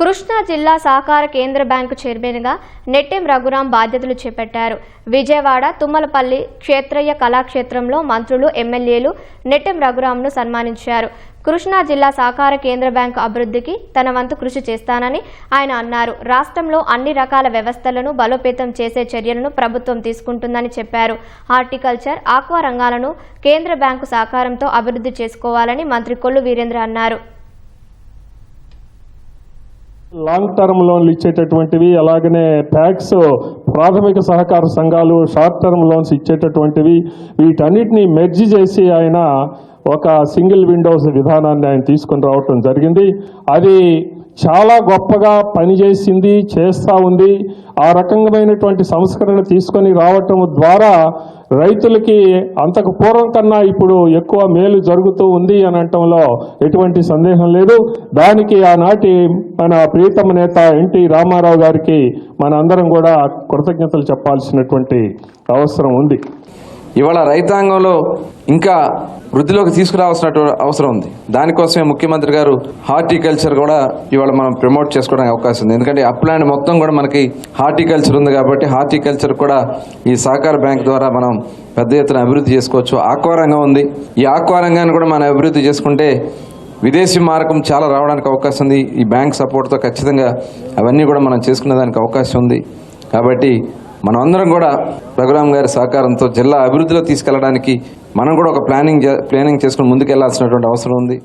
కృష్ణా జిల్లా సహకార కేంద్ర బ్యాంకు చైర్మన్గా నెట్టెం రఘురాం బాధ్యతలు చేపట్టారు. విజయవాడ తుమ్మలపల్లి క్షేత్రయ్య కళాక్షేత్రంలో మంత్రులు ఎమ్మెల్యేలు నెట్టెం రఘురాంను సన్మానించారు. కృష్ణా జిల్లా సహకార కేంద్ర బ్యాంకు అభివృద్ధికి తన వంతు కృషి చేస్తానని ఆయన అన్నారు. రాష్ట్రంలో అన్ని రకాల వ్యవస్థలను బలోపేతం చేసే చర్యలను ప్రభుత్వం తీసుకుంటుందని చెప్పారు. హార్టికల్చర్ ఆక్వా రంగాలను కేంద్ర బ్యాంకు సహకారంతో అభివృద్ధి చేసుకోవాలని మంత్రి కొల్లు వీరేంద్ర అన్నారు. లాంగ్ టర్మ్ లోన్లు ఇచ్చేటటువంటివి అలాగనే ట్యాక్స్ ప్రాథమిక సహకార సంఘాలు షార్ట్ టర్మ్ లోన్స్ ఇచ్చేటటువంటివి వీటన్నిటిని మెర్జి చేసి ఆయన ఒక సింగిల్ విండోస్ విధానాన్ని ఆయన తీసుకొని రావటం జరిగింది. అది చాలా గొప్పగా పనిచేసింది చేస్తూ ఉంది. ఆ రకమైనటువంటి సంస్కరణ తీసుకొని రావటం ద్వారా రైతులకి అంతకు పూర్వం కన్నా ఇప్పుడు ఎక్కువ మేలు జరుగుతూ ఉంది అని అనటంలో ఎటువంటి సందేహం లేదు. దానికి ఆనాటి మన ప్రీతమ నేత ఎన్టీ రామారావు గారికి మన అందరం కూడా కృతజ్ఞతలు చెప్పాల్సినటువంటి అవసరం ఉంది. ఇవాళ రైతాంగంలో ఇంకా వృద్ధిలోకి తీసుకురావాల్సిన అవసరం ఉంది. దానికోసమే ముఖ్యమంత్రి గారు హార్టికల్చర్ కూడా ఇవాళ మనం ప్రమోట్ చేసుకోవడానికి అవకాశం ఉంది. ఎందుకంటే అప్లాండ్ మొత్తం కూడా మనకి హార్టికల్చర్ ఉంది కాబట్టి హార్టికల్చర్ కూడా ఈ సహకార బ్యాంక్ ద్వారా మనం పెద్ద ఎత్తున అభివృద్ధి చేసుకోవచ్చు. ఆక్వారంగా ఉంది. ఈ ఆక్వా రంగాన్ని కూడా మనం అభివృద్ధి చేసుకుంటే విదేశీ మార్గం చాలా రావడానికి అవకాశం ఉంది. ఈ బ్యాంక్ సపోర్ట్తో ఖచ్చితంగా అవన్నీ కూడా మనం చేసుకునే దానికి అవకాశం ఉంది. కాబట్టి మనం అందరం కూడా రఘురామ్ గారి సహకారంతో జిల్లా అభివృద్ధిలో తీసుకెళ్ళడానికి మనం కూడా ఒక ప్లానింగ్ ప్లానింగ్ చేసుకుని ముందుకెళ్ళాల్సినటువంటి అవసరం ఉంది.